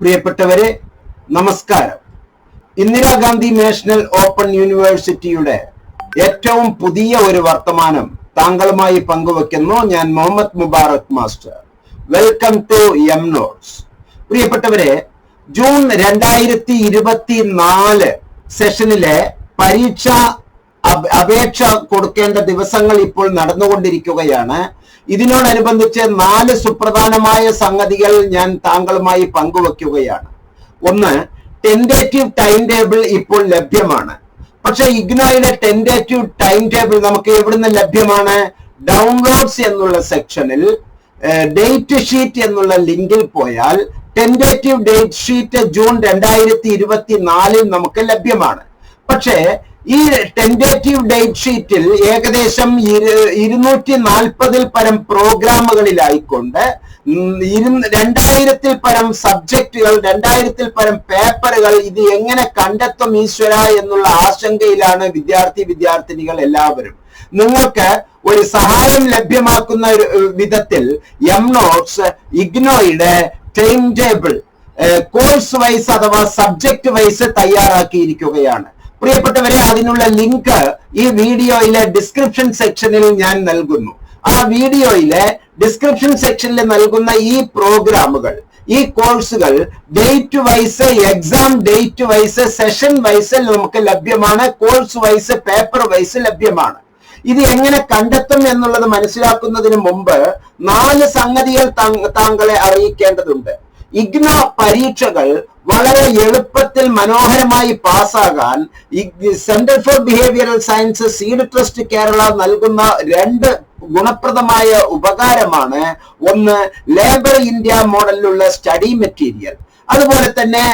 പ്രിയപ്പെട്ടവരെ നമസ്കാരം. Indira Gandhi national open യൂണിവേഴ്സിറ്റിയുടെ ഏറ്റവും പുതിയ ഒരു വർത്തമാനം താങ്കളുമായി പങ്കുവെക്കുന്നു ഞാൻ Muhammad Mubarak master. Welcome to M notes. പ്രിയപ്പെട്ടവരെ ജൂൺ രണ്ടായിരത്തി ഇരുപത്തി നാല് സെഷനിലെ പരീക്ഷ അപേക്ഷ കൊടുക്കേണ്ട ദിവസങ്ങൾ ഇപ്പോൾ നടന്നുകൊണ്ടിരിക്കുകയാണ്. ഇതിനോടനുബന്ധിച്ച് നാല് സുപ്രധാനമായ സംഗതികൾ ഞാൻ താങ്കളുമായി പങ്കുവെക്കുകയാണ്. ഒന്ന് ടെൻഡേറ്റീവ് ടൈം ടേബിൾ ഇപ്പോൾ ലഭ്യമാണ്. പക്ഷെ ഇഗ്നോയുടെ ടെൻഡേറ്റീവ് ടൈം ടേബിൾ നമുക്ക് എവിടുന്ന് ലഭ്യമാണ്? ഡൗൺലോഡ്സ് എന്നുള്ള സെക്ഷനിൽ ഡേറ്റ് ഷീറ്റ് എന്നുള്ള ലിങ്കിൽ പോയാൽ ടെൻഡേറ്റീവ് ഡേറ്റ് ഷീറ്റ് ജൂൺ രണ്ടായിരത്തി ഇരുപത്തി നാലിൽ നമുക്ക് ലഭ്യമാണ്. പക്ഷേ ഈ ടെൻഡേറ്റീവ് ഡേറ്റ് ഷീറ്റിൽ ഏകദേശം ഇരു- ഇരുന്നൂറ്റി നാൽപ്പതിൽ പരം പ്രോഗ്രാമുകളിലായിക്കൊണ്ട് രണ്ടായിരത്തിൽ പരം സബ്ജക്റ്റുകൾ രണ്ടായിരത്തിൽ പരം പേപ്പറുകൾ ഇത് എങ്ങനെ കണ്ടെത്തും ഈശ്വര എന്നുള്ള ആശങ്കയിലാണ് വിദ്യാർത്ഥി വിദ്യാർത്ഥിനികൾ എല്ലാവരും. നിങ്ങൾക്ക് ഒരു സഹായം ലഭ്യമാക്കുന്ന വിധത്തിൽ എം നോട്ട്സ് ഇഗ്നോയുടെ ടൈം ടേബിൾ കോഴ്സ് വൈസ് അഥവാ സബ്ജക്ട് വൈസ് തയ്യാറാക്കിയിരിക്കുകയാണ്. പ്രിയപ്പെട്ടവരെ അതിനുള്ള ലിങ്ക് ഈ വീഡിയോയിലെ ഡിസ്ക്രിപ്ഷൻ സെക്ഷനിൽ ഞാൻ നൽകുന്നു. ആ വീഡിയോയിലെ ഡിസ്ക്രിപ്ഷൻ സെക്ഷനിൽ നൽകുന്ന ഈ പ്രോഗ്രാമുകൾ ഈ കോഴ്സുകൾ date wise exam date wise session wise നമുക്ക് ലഭ്യമാണ് കോഴ്സ് വൈസ് പേപ്പർ വൈസ് ലഭ്യമാണ്. ഇത് എങ്ങനെ കണ്ടെത്തും എന്നുള്ളത് മനസ്സിലാക്കുന്നതിന് മുമ്പ് നാല് സംഗതികൾ താങ്കളെ അറിയിക്കേണ്ടതുണ്ട്. ഇഗ്നോ പരീക്ഷകൾ വളരെ എളുപ്പത്തിൽ മനോഹരമായി പാസ്സാകാൻ ഈ centre for behavioural science seed trust Kerala നൽകുന്ന രണ്ട് ഗുണപ്രദമായ ഉപകാരമാണ്. ഒന്ന് ലേബർ ഇന്ത്യ മോഡലിലുള്ള സ്റ്റഡി മെറ്റീരിയൽ അതുപോലെ തന്നെ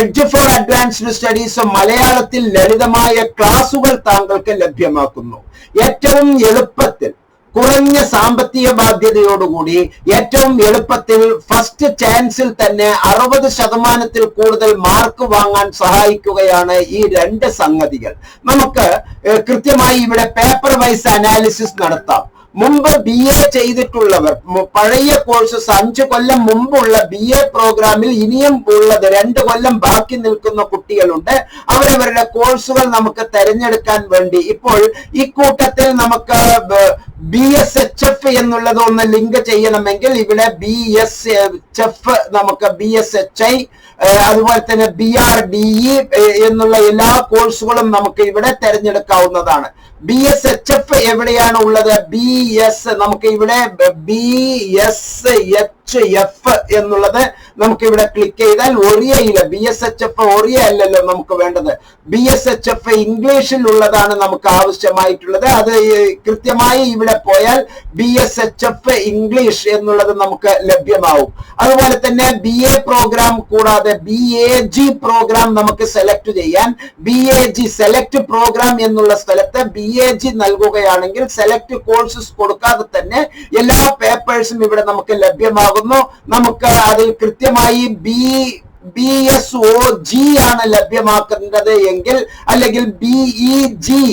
എഡ്ജ് ഫോർ അഡ്വാൻസ്ഡ് സ്റ്റഡീസ് മലയാളത്തിൽ ലളിതമായ ക്ലാസുകൾ താങ്കൾക്ക് ലഭ്യമാക്കുന്നു. ഏറ്റവും എളുപ്പത്തിൽ കുറഞ്ഞ സാമ്പത്തിക ബാധ്യതയോടുകൂടി ഏറ്റവും എളുപ്പത്തിൽ ഫസ്റ്റ് ചാൻസിൽ തന്നെ അറുപത് ശതമാനത്തിൽ കൂടുതൽ മാർക്ക് വാങ്ങാൻ സഹായിക്കുകയാണ് ഈ രണ്ട് സംഗതികൾ. നമുക്ക് കൃത്യമായി ഇവിടെ പേപ്പർ വൈസ് അനാലിസിസ് നടത്താം. മുമ്പ് ബി എ ചെയ്തിട്ടുള്ളവർ പഴയ കോഴ്സസ് അഞ്ച് കൊല്ലം മുമ്പുള്ള ബി എ പ്രോഗ്രാമിൽ ഇനിയും ഉള്ളത് രണ്ട് കൊല്ലം ബാക്കി നിൽക്കുന്ന കുട്ടികളുണ്ട്. അവരവരുടെ കോഴ്സുകൾ നമുക്ക് തെരഞ്ഞെടുക്കാൻ വേണ്ടി ഇപ്പോൾ ഇക്കൂട്ടത്തിൽ കൂട്ടത്തിൽ നമുക്ക് എന്നുള്ളത് ഒന്ന് ലിങ്ക് ചെയ്യണമെങ്കിൽ ഇവിടെ ബി എസ് എച്ച് എഫ് നമുക്ക് ബി എസ് എച്ച് ഐ അതുപോലെ തന്നെ ബി ആർ ഡി ഇ എന്നുള്ള എല്ലാ കോഴ്സുകളും നമുക്ക് ഇവിടെ തെരഞ്ഞെടുക്കാവുന്നതാണ്. ബി എസ് എച്ച് എഫ് എവിടെയാണ് ഉള്ളത് ബി എസ് നമുക്ക് ഇവിടെ ബി എസ് എച്ച് എഫ് എന്നുള്ളത് നമുക്ക് ഇവിടെ ക്ലിക്ക് ചെയ്താൽ ഒറിയയില്ല B S H F Oriya അല്ലല്ലോ നമുക്ക് വേണ്ടത്. ബി എസ് എച്ച് എഫ് ഇംഗ്ലീഷിൽ ഉള്ളതാണ് നമുക്ക് ആവശ്യമായിട്ടുള്ളത്. അത് കൃത്യമായി ഇവിടെ പോയാൽ B S H F English എന്നുള്ളത് നമുക്ക് ലഭ്യമാവും. അതുപോലെ തന്നെ ബി എ പ്രോഗ്രാം കൂടാതെ ബി എ ജി പ്രോഗ്രാം നമുക്ക് സെലക്ട് ചെയ്യാൻ B A G select program എന്നുള്ള സ്ഥലത്ത് ബി എ ജി നൽകുകയാണെങ്കിൽ സെലക്ട് കോഴ്സസ് കൊടുക്കാതെ തന്നെ എല്ലാ പേപ്പേഴ്സും ഇവിടെ നമുക്ക് ലഭ്യമാകുന്നു. നമുക്ക് അതിൽ കൃത്യമായി B B S O G ആണ് ലഭ്യമാക്കേണ്ടത് എങ്കിൽ അല്ലെങ്കിൽ ഇ ജി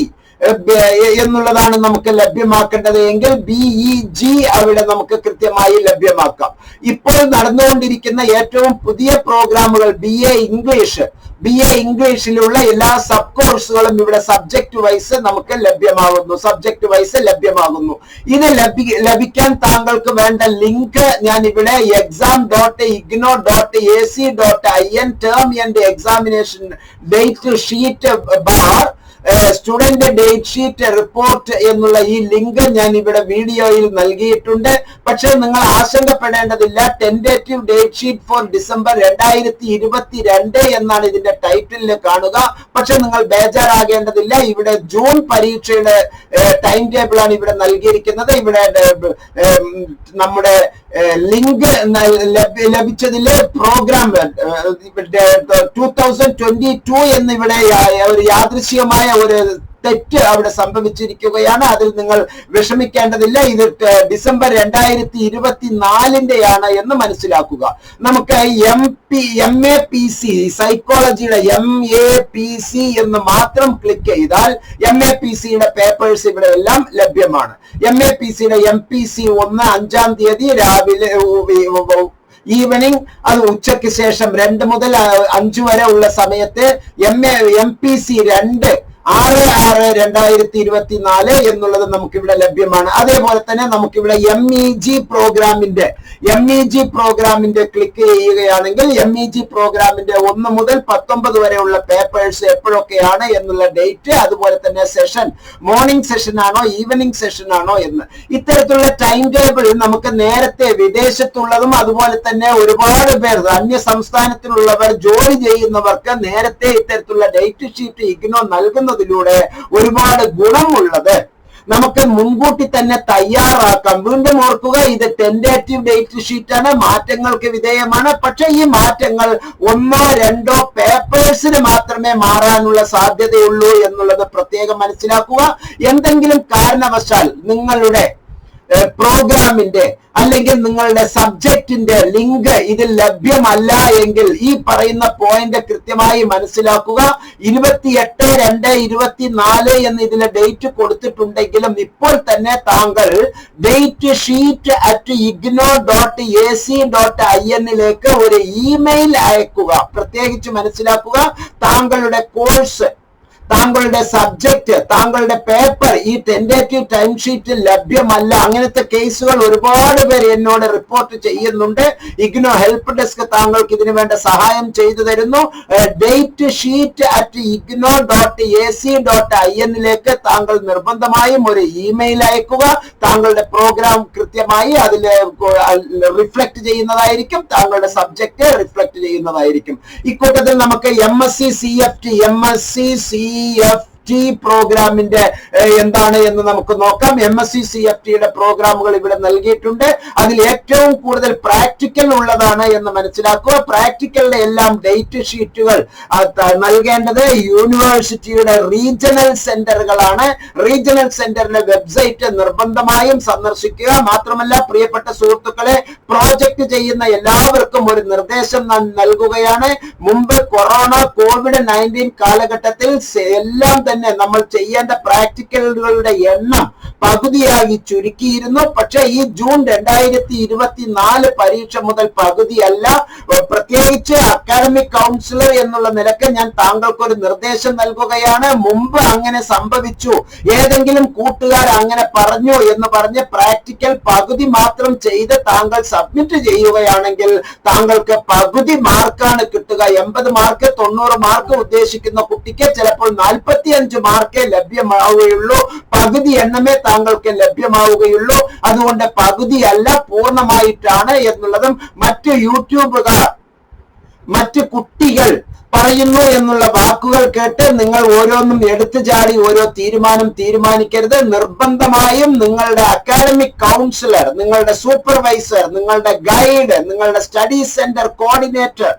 എന്നുള്ളതാണ് നമുക്ക് ലഭ്യമാക്കേണ്ടത്. എങ്കിൽ ബി ഇ ജി അവിടെ നമുക്ക് കൃത്യമായി ലഭ്യമാക്കാം. ഇപ്പോൾ നടന്നുകൊണ്ടിരിക്കുന്ന ഏറ്റവും പുതിയ പ്രോഗ്രാമുകൾ B A English B A ഇംഗ്ലീഷിലുള്ള എല്ലാ സബ് കോഴ്സുകളും ഇവിടെ സബ്ജക്ട് വൈസ് നമുക്ക് ലഭ്യമാകുന്നു സബ്ജക്ട് വൈസ് ലഭ്യമാകുന്നു. ഇത് ലഭി ലഭിക്കാൻ താങ്കൾക്ക് വേണ്ട ലിങ്ക് ഞാൻ ഇവിടെ exam dot IGNOU dot A C dot I N term and examination date sheet bar student date sheet report എന്നുള്ള ഈ ലിങ്ക് ഞാൻ ഇവിടെ വീഡിയോയിൽ നൽകിയിട്ടുണ്ട്. പക്ഷേ നിങ്ങൾ ആശങ്കപ്പെടേണ്ടതില്ല. Tentative date sheet for December രണ്ടായിരത്തി ഇരുപത്തി രണ്ട് എന്നാണ് ഇതിന്റെ ടൈറ്റിലിൽ കാണുക. പക്ഷെ നിങ്ങൾ ബേജാറാകേണ്ടതില്ല. ഇവിടെ ജൂൺ പരീക്ഷയുടെ ടൈം ആണ് ഇവിടെ നൽകിയിരിക്കുന്നത്. ഇവിടെ നമ്മുടെ ലിങ്ക് ലഭിച്ചതിൽ program two thousand twenty two എന്നിവിടെ ഒരു യാദൃശ്യമായ ഒരു തെറ്റ് അവിടെ സംഭവിച്ചിരിക്കുകയാണ്. അതിൽ നിങ്ങൾ വിഷമിക്കേണ്ടതില്ല. ഇത് ഡിസംബർ രണ്ടായിരത്തി ഇരുപത്തിനാലിന്റെയാണ് എന്ന് മനസ്സിലാക്കുക. നമുക്ക് M P M A P C സൈക്കോളജിയുടെ M A P C എന്ന് മാത്രം ക്ലിക്ക് ചെയ്താൽ എം എ പി സിയുടെ പേപ്പേഴ്സ് ഇവിടെ എല്ലാം ലഭ്യമാണ്. എം എ പി സിയുടെ എം പി സി ഒന്ന് അഞ്ചാം തീയതി രാവിലെ ഈവനിങ് അത് ഉച്ചയ്ക്ക് ശേഷം രണ്ട് മുതൽ അഞ്ചു വരെ ഉള്ള സമയത്ത് M A M P C രണ്ട് ആറ് ആറ് രണ്ടായിരത്തി ഇരുപത്തി നാല് എന്നുള്ളത് നമുക്കിവിടെ ലഭ്യമാണ്. അതേപോലെ തന്നെ നമുക്കിവിടെ എം ഇ ജി പ്രോഗ്രാമിന്റെ എം ഇ ജി പ്രോഗ്രാമിന്റെ ക്ലിക്ക് ചെയ്യുകയാണെങ്കിൽ എം ഇ ജി പ്രോഗ്രാമിന്റെ ഒന്ന് മുതൽ പത്തൊമ്പത് വരെയുള്ള പേപ്പേഴ്സ് എപ്പോഴൊക്കെയാണ് എന്നുള്ള ഡേറ്റ് അതുപോലെ തന്നെ സെഷൻ മോർണിംഗ് സെഷൻ ആണോ ഈവനിങ് സെഷൻ ആണോ എന്ന്. ഇത്തരത്തിലുള്ള ടൈം ടേബിൾ നമുക്ക് നേരത്തെ വിദേശത്തുള്ളതും അതുപോലെ തന്നെ ഒരുപാട് പേർ അന്യ സംസ്ഥാനത്തിലുള്ളവർ ജോലി ചെയ്യുന്നവർക്ക് നേരത്തെ ഇത്തരത്തിലുള്ള ഡേറ്റ് ഷീറ്റ് ഇഗ്നോ നൽകുന്നതിലൂടെ ഒരുപാട് ഗുണമുള്ളത്. നമുക്ക് മുൻകൂട്ടി തന്നെ തയ്യാറാക്കാം. വീണ്ടും ഓർക്കുക ഇത് ടെൻഡേറ്റീവ് ഡേറ്റ് ഷീറ്റ് ആണ്. മാറ്റങ്ങൾക്ക് വിധേയമാണ്. പക്ഷെ ഈ മാറ്റങ്ങൾ ഒന്നോ രണ്ടോ പേപ്പേഴ്സിന് മാത്രമേ മാറാനുള്ള സാധ്യതയുള്ളൂ എന്നുള്ളത് പ്രത്യേകം മനസ്സിലാക്കുക. എന്തെങ്കിലും കാരണവശാൽ നിങ്ങളുടെ പ്രോഗ്രാമിന്റെ അല്ലെങ്കിൽ നിങ്ങളുടെ സബ്ജക്റ്റിന്റെ ലിങ്ക് ഇതിൽ ലഭ്യമല്ല എങ്കിൽ ഈ പറയുന്ന പോയിന്റ് കൃത്യമായി മനസ്സിലാക്കുക. ഇരുപത്തി എട്ട് രണ്ട് ഇരുപത്തിനാല് എന്ന് ഇതിലെ ഡേറ്റ് കൊടുത്തിട്ടുണ്ടെങ്കിലും ഇപ്പോൾ തന്നെ താങ്കൾ date sheet at IGNOU dot A C dot I എന്നിലേക്ക് ഒരു ഇമെയിൽ അയക്കുക. പ്രത്യേകിച്ച് മനസ്സിലാക്കുക. താങ്കളുടെ കോഴ്സ് താങ്കളുടെ സബ്ജക്റ്റ് താങ്കളുടെ പേപ്പർ ഈ ടെൻഡേറ്റീവ് ടൈം ഷീറ്റ് ലഭ്യമല്ല. അങ്ങനത്തെ കേസുകൾ ഒരുപാട് പേര് എന്നോട് റിപ്പോർട്ട് ചെയ്യുന്നുണ്ട്. ഇഗ്നോ ഹെൽപ്പ് ഡെസ്ക് താങ്കൾക്ക് ഇതിനു വേണ്ട സഹായം ചെയ്തു തരുന്നു. Date sheet at IGNOU dot A C dot I എന്നിലേക്ക് താങ്കൾ നിർബന്ധമായും ഒരു ഇമെയിൽ അയക്കുക. താങ്കളുടെ പ്രോഗ്രാം കൃത്യമായി അതിൽ റിഫ്ലക്ട് ചെയ്യുന്നതായിരിക്കും. താങ്കളുടെ സബ്ജക്റ്റ് റിഫ്ലക്ട് ചെയ്യുന്നതായിരിക്കും. ഇക്കൂട്ടത്തിൽ നമുക്ക് M S C C F T M S C C F T പ്രോഗ്രാമിന്റെ എന്താണ് എന്ന് നമുക്ക് നോക്കാം. M S C C F ടിയുടെ പ്രോഗ്രാമുകൾ ഇവിടെ നൽകിയിട്ടുണ്ട്. അതിൽ ഏറ്റവും കൂടുതൽ പ്രാക്ടിക്കൽ ഉള്ളതാണ് എന്ന് മനസ്സിലാക്കുക. പ്രാക്ടിക്കലിന്റെ എല്ലാം ഡേറ്റ് ഷീറ്റുകൾ നൽകേണ്ടത് യൂണിവേഴ്സിറ്റിയുടെ റീജിയണൽ സെന്ററുകളാണ്. റീജിയണൽ സെന്ററിന്റെ വെബ്സൈറ്റ് നിർബന്ധമായും സന്ദർശിക്കുക. മാത്രമല്ല പ്രിയപ്പെട്ട സുഹൃത്തുക്കളെ പ്രോജക്റ്റ് ചെയ്യുന്ന എല്ലാവർക്കും ഒരു നിർദ്ദേശം നൽകുകയാണ്. മുമ്പ് കൊറോണ കോവിഡ് നയന്റീൻ കാലഘട്ടത്തിൽ എല്ലാം തന്നെ നമ്മൾ ചെയ്യേണ്ട പ്രാക്ടിക്കലുകളുടെ എണ്ണം പകുതിയായി ചുരുക്കിയിരുന്നു. പക്ഷേ ഈ ജൂൺ രണ്ടായിരത്തി ഇരുപത്തിനാല് പരീക്ഷ മുതൽ പകുതിയല്ല. പ്രത്യേകിച്ച് അക്കാഡമിക് കൗൺസിലർ എന്നുള്ള നിലയ്ക്ക് ഞാൻ താങ്കൾക്ക് ഒരു നിർദ്ദേശം നൽകുകയാണ്. മുമ്പ് അങ്ങനെ സംഭവിച്ചു. ഏതെങ്കിലും കൂട്ടുകാർ അങ്ങനെ പറഞ്ഞു എന്ന് പറഞ്ഞ് പ്രാക്ടിക്കൽ പകുതി മാത്രം ചെയ്ത് താങ്കൾ സബ്മിറ്റ് ചെയ്യുകയാണെങ്കിൽ താങ്കൾക്ക് പകുതി മാർക്കാണ് കിട്ടുക. എൺപത് മാർക്ക് തൊണ്ണൂറ് മാർക്ക് ഉദ്ദേശിക്കുന്ന കുട്ടിക്ക് ചിലപ്പോൾ നാൽപ്പത്തി അഞ്ച് മാർക്കേ ലഭ്യമാവുകയുള്ളൂ. പകുതി എണ്ണമേ താങ്കൾക്ക് ലഭ്യമാവുകയുള്ളൂ. അതുകൊണ്ട് പകുതിയല്ല പൂർണമായിട്ടാണ് എന്നുള്ളതും മറ്റ് യൂട്യൂബുകാർ മറ്റ് കുട്ടികൾ പറയുന്നു എന്നുള്ള വാക്കുകൾ കേട്ട് നിങ്ങൾ ഓരോന്നും എടുത്തു ചാടി ഓരോ തീരുമാനം തീരുമാനിക്കരുത്. നിർബന്ധമായും നിങ്ങളുടെ അക്കാഡമിക് കൗൺസിലർ നിങ്ങളുടെ സൂപ്പർവൈസർ നിങ്ങളുടെ ഗൈഡ് നിങ്ങളുടെ സ്റ്റഡി സെന്റർ കോർഡിനേറ്റർ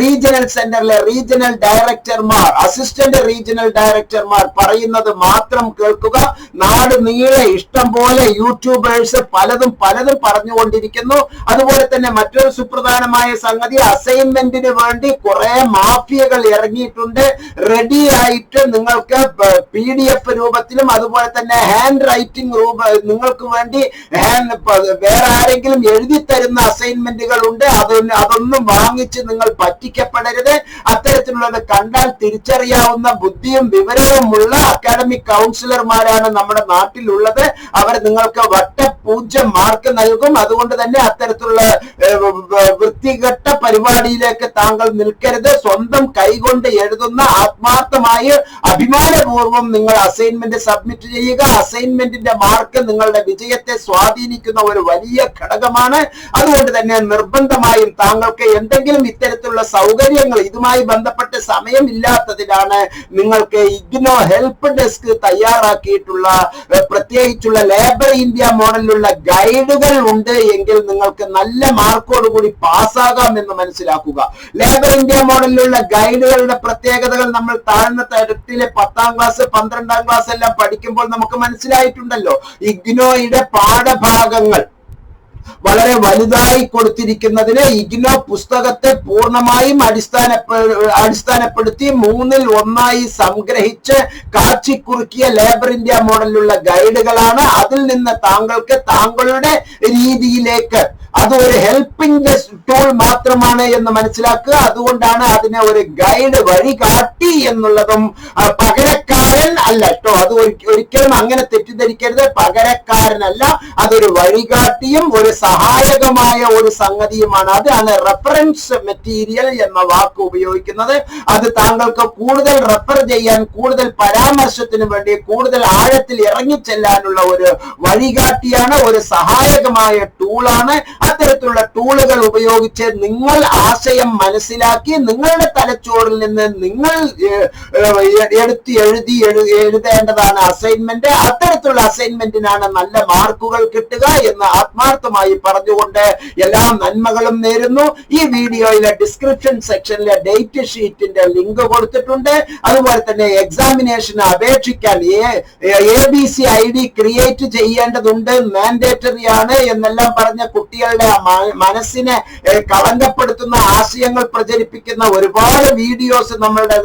റീജിയണൽ സെന്ററിലെ റീജിയണൽ ഡയറക്ടർമാർ അസിസ്റ്റന്റ് റീജിയണൽ ഡയറക്ടർമാർ പറയുന്നത് മാത്രം കേൾക്കുക. നാട് നീളെ ഇഷ്ടം പോലെ യൂട്യൂബേഴ്സ് പലതും പലതും പറഞ്ഞുകൊണ്ടിരിക്കുന്നു. അതുപോലെ തന്നെ മറ്റൊരു സുപ്രധാനമായ സംഗതി അസൈൻമെന്റിന് വേണ്ടി കുറെ മാഫിയകൾ ഇറങ്ങിയിട്ടുണ്ട്. റെഡി ആയിട്ട് നിങ്ങൾക്ക് പി ഡി എഫ് രൂപത്തിലും അതുപോലെ തന്നെ ഹാൻഡ് റൈറ്റിംഗ് രൂപ നിങ്ങൾക്ക് വേണ്ടി ഹാൻഡ് വേറെ ആരെങ്കിലും എഴുതി തരുന്ന അസൈൻമെന്റുകൾ ഉണ്ട്. അതൊന്നും അതൊന്നും വാങ്ങിച്ച് നിങ്ങൾ പറ്റിക്കപ്പെടരുത്. അത്തരത്തിലുള്ളത് കണ്ടാൽ തിരിച്ചറിയാവുന്ന ബുദ്ധിയും വിവരവുമുള്ള അക്കാഡമിക് കൗൺസിലർമാരാണ് നമ്മുടെ നാട്ടിലുള്ളത്. അവർ നിങ്ങൾക്ക് വട്ട പൂജ്യം മാർക്ക് നൽകും. അതുകൊണ്ട് തന്നെ അത്തരത്തിലുള്ള വൃത്തികെട്ട പരിപാടിയിലേക്ക് താങ്കൾ നിൽക്കരുത്. സ്വന്തം കൈകൊണ്ട് എഴുതുന്ന ആത്മാർത്ഥമായി അഭിമാനപൂർവം നിങ്ങൾ അസൈൻമെന്റ് സബ്മിറ്റ് ചെയ്യുക. അസൈൻമെന്റിന്റെ മാർക്ക് നിങ്ങളുടെ വിജയത്തെ സ്വാധീനിക്കുന്ന ഒരു വലിയ ഘടകമാണ്. അതുകൊണ്ട് തന്നെ നിർബന്ധമായും താങ്കൾക്ക് എന്തെങ്കിലും ഇത്തരത്തിലുള്ള സൗകര്യങ്ങൾ ഇതുമായി ബന്ധപ്പെട്ട് സമയമില്ലാത്തതിനാണ് നിങ്ങൾക്ക് ഇഗ്നോ ഹെൽപ്പ് ഡെസ്ക് തയ്യാറാക്കിയിട്ടുള്ള പ്രത്യേകിച്ചുള്ള ലേബർ ഇന്ത്യ മോഡലിലുള്ള ഗൈഡുകൾ ഉണ്ട് എങ്കിൽ നിങ്ങൾക്ക് നല്ല മാർക്കോടുകൂടി പാസ്സാകാം എന്ന് മനസ്സിലാക്കുക. ലേബർ ഇന്ത്യ മോഡലിലുള്ള ഗൈഡുകളുടെ പ്രത്യേകതകൾ നമ്മൾ താഴ്ന്ന തരത്തിലെ പത്താം ക്ലാസ് പന്ത്രണ്ടാം ക്ലാസ് എല്ലാം പഠിക്കുമ്പോൾ നമുക്ക് മനസ്സിലായിട്ടുണ്ടല്ലോ. ഇഗ്നോയുടെ പാഠഭാഗങ്ങൾ വളരെ വലുതായി കൊടുത്തിരിക്കുന്നതിന് ഇഗ്നോ പുസ്തകത്തെ പൂർണമായും അടിസ്ഥാന അടിസ്ഥാനപ്പെടുത്തി മൂന്നിൽ ഒന്നായി സംഗ്രഹിച്ച് കാച്ചിക്കുറുക്കിയ ലേബർ ഇന്ത്യ മോഡലിലുള്ള ഗൈഡുകളാണ് അതിൽ നിന്ന് താങ്കൾക്ക് താങ്കളുടെ രീതിയിലേക്ക് അത് ഒരു ഹെൽപ്പിംഗ് ടൂൾ മാത്രമാണ് എന്ന് മനസ്സിലാക്കുക. അതുകൊണ്ടാണ് അതിനെ ഒരു ഗൈഡ് വഴി കാട്ടി എന്നുള്ളതും ആ, പകരക്കാരൻ അല്ല. കേട്ടോ അത് ഒരി- ഒരിക്കലും അങ്ങനെ തെറ്റിദ്ധരിക്കരുത്. പകരക്കാരനല്ല. അതൊരു വഴികാട്ടിയും ഒരു സഹായകമായ ഒരു സംഗതിയുമാണ്. അതാണ് റെഫറൻസ് മെറ്റീരിയൽ എന്ന വാക്ക് ഉപയോഗിക്കുന്നത്. അത് താങ്കൾക്ക് കൂടുതൽ റെഫർ ചെയ്യാൻ കൂടുതൽ പരാമർശത്തിന് വേണ്ടി കൂടുതൽ ആഴത്തിൽ ഇറങ്ങിച്ചെല്ലാനുള്ള ഒരു വഴികാട്ടിയാണ് ഒരു സഹായകമായ ടൂളാണ് അത്തരത്തിലുള്ള ടൂളുകൾ ഉപയോഗിച്ച് നിങ്ങൾ ആശയം മനസ്സിലാക്കി നിങ്ങളുടെ തലച്ചോറിൽ നിന്ന് നിങ്ങൾ എടുത്ത് എഴുതി എഴു- എഴുതേണ്ടതാണ് അസൈൻമെന്റ് അത്തരത്തിലുള്ള അസൈൻമെന്റിനാണ് നല്ല മാർക്കുകൾ കിട്ടുക എന്ന് ആത്മാർത്ഥമായി പറഞ്ഞുകൊണ്ട് എല്ലാ നന്മകളും നേരുന്നു. ഈ വീഡിയോയിലെ ഡിസ്ക്രിപ്ഷൻ സെക്ഷനിലെ ഡേറ്റ് ഷീറ്റിന്റെ ലിങ്ക് കൊടുത്തിട്ടുണ്ട്. അതുപോലെ തന്നെ എക്സാമിനേഷന് അപേക്ഷിക്കാൻ A B C I D create ചെയ്യേണ്ടതുണ്ട്. മാൻഡേറ്ററി ആണ് എന്നെല്ലാം പറഞ്ഞ കുട്ടികളുടെ മനസ്സിനെ കളങ്കപ്പെടുത്തുന്ന ആശയങ്ങൾ പ്രചരിപ്പിക്കുന്ന ഒരുപാട് വീഡിയോസ് നമ്മളുടെ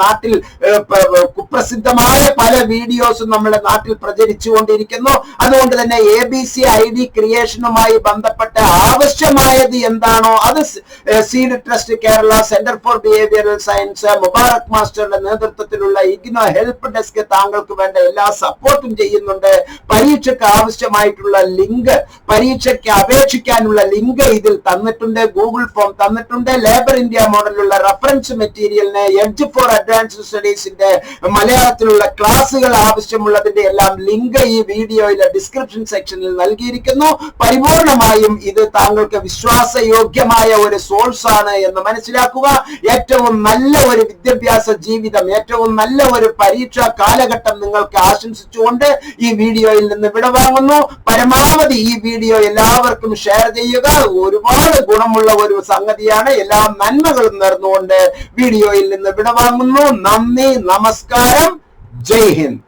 നാട്ടിൽ ഏഹ്, പ- പ- പല വീഡിയോസും നമ്മുടെ നാട്ടിൽ പ്രചരിച്ചുകൊണ്ടിരിക്കുന്നു. അതുകൊണ്ട് തന്നെ A B C I D ക്രിയേഷനുമായി ബന്ധപ്പെട്ട ആവശ്യമായത് എന്താണോ അത് seed trust Kerala centre for behavioural science Mubarak മാസ്റ്ററുടെ നേതൃത്വത്തിലുള്ള ഇഗ്നോ ഹെൽപ്പ് ഡെസ്ക് താങ്കൾക്ക് വേണ്ട എല്ലാ സപ്പോർട്ടും ചെയ്യുന്നുണ്ട്. പരീക്ഷയ്ക്ക് ആവശ്യമായിട്ടുള്ള ലിങ്ക് പരീക്ഷയ്ക്ക് അപേക്ഷിക്കാനുള്ള ലിങ്ക് ഇതിൽ തന്നിട്ടുണ്ട്. ഗൂഗിൾ ഫോം തന്നിട്ടുണ്ട്. ലേബർ ഇന്ത്യ മോഡലുള്ള റഫറൻസ് മെറ്റീരിയലിന് എഡ്ജ് ഫോർ അഡ്വാൻസ്ഡ് സ്റ്റഡീസിന്റെ മലയാളത്തിലുള്ള ക്ലാസ്സുകൾ ആവശ്യമുള്ളതിന്റെ എല്ലാം ലിങ്ക് ഈ വീഡിയോയിലെ ഡിസ്ക്രിപ്ഷൻ സെക്ഷനിൽ നൽകിയിരിക്കുന്നു. പരിപൂർണമായും ഇത് താങ്കൾക്ക് വിശ്വാസയോഗ്യമായ ഒരു സോഴ്സ് ആണ് എന്ന് മനസ്സിലാക്കുക. ഏറ്റവും നല്ല ഒരു വിദ്യാഭ്യാസ ജീവിതം ഏറ്റവും നല്ല ഒരു പരീക്ഷാ കാലഘട്ടം നിങ്ങൾക്ക് ആശംസിച്ചുകൊണ്ട് ഈ വീഡിയോയിൽ നിന്ന് വിടവാങ്ങുന്നു. പരമാവധി ഈ വീഡിയോ എല്ലാവർക്കും ഷെയർ ചെയ്യുക. ഒരുപാട് ഗുണമുള്ള ഒരു സംഗതിയാണ്. എല്ലാ നന്മകളും നേർന്നുകൊണ്ട് വീഡിയോയിൽ നിന്ന് വിടവാങ്ങുന്നു. നന്ദി നമസ്കാരം. जय हिंद